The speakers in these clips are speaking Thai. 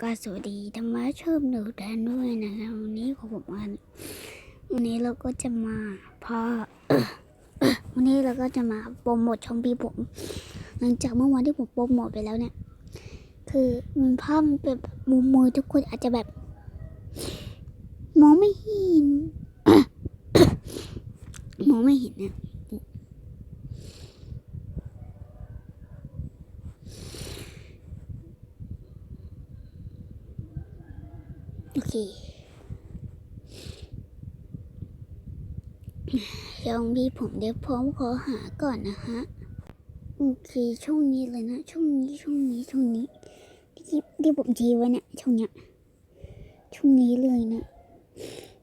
กาสวัสดีธรรมะชอบหนูแทนด้วยนะครับวันนี้ของผมวันวันนี้เราก็จะมาพอวันนี้เราก็จะมาโปรโมทช่องพี่ผม หลังจากเมื่อวานที่ผมโปรโมทไปแล้วเนี่ย คือมันภาพมันเป็นแบบมุมมือทุกคนอาจจะแบบ มองไม่เห็นมองไม่เห็นเนี่ย โอเคช่องพี่ผมเดี๋ยวพร้อมขอหาก่อนนะฮะ โอเค ช่องนี้เลยนะ ช่องนี้ ช่องนี้ ช่องนี้ที่ที่ผมทีไว้เนี่ย ช่องเนี้ย ช่องนี้เลยนะ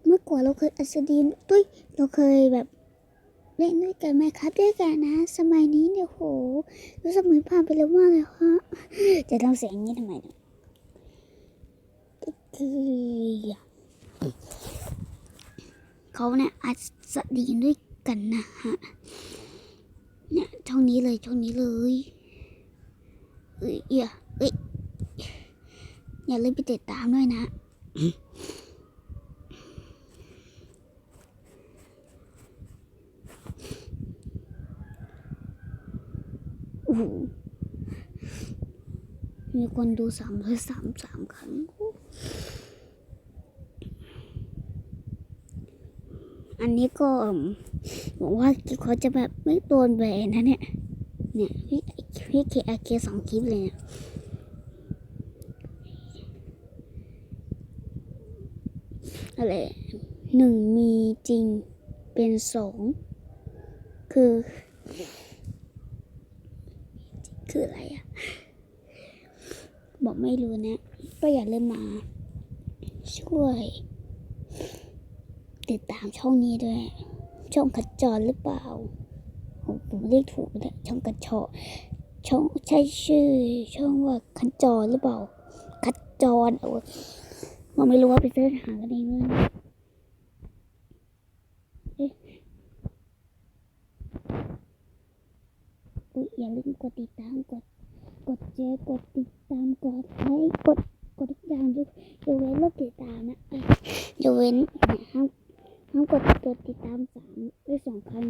เมื่อก่อนเราเคยอัศดีนตุ้ยเราเคยแบบเล่นด้วยกันไหมครับด้วยกันนะ สมัยนี้เนี่ยโห รู้สมัยผ่านไปเร็วมากเลยฮะ จะทำเสียงนี้ทำไมเนี่ย เขาเนี่ยอาจจะดีด้วยกันนะฮะ เนี่ยช่องนี้เลยช่องนี้เลยเอ้ยอย่าเอ้ยอย่าลืมไปติดตามด้วยนะโอ้มีคนดูสามร้อยสามสามครั้ง อันนี้ก็บอกว่าเขาจะแบบไม่โดนแบนนะเนี่ย เนี่ยพี่พี่เคอาเคสองคลิปเลยเนี่ยอะไรหนึ่งมีจริงเป็นสองคือ คืออะไรอะบอกไม่รู้นะ ก็อย่าลืมมา ช่วย ติดตามช่องนี้ด้วย ช่องขัดจรหรือเปล่าผมเรียกถูกเลยช่องขัดจรช่องใช่ชื่อ ช่องว่าขัดจรหรือเปล่าขัดจรเอาผมไม่รู้ว่าไปเสิร์ชหากันเองเลยเอ๊ะอุ๊ยอย่าลืมกดติดตามกดกดแชร์กดติดตามกดไลค์กดกดทุกอย่างยกยกเว้นลบติดตามนะอยกเว้นเนี่ยห้าม ห้าม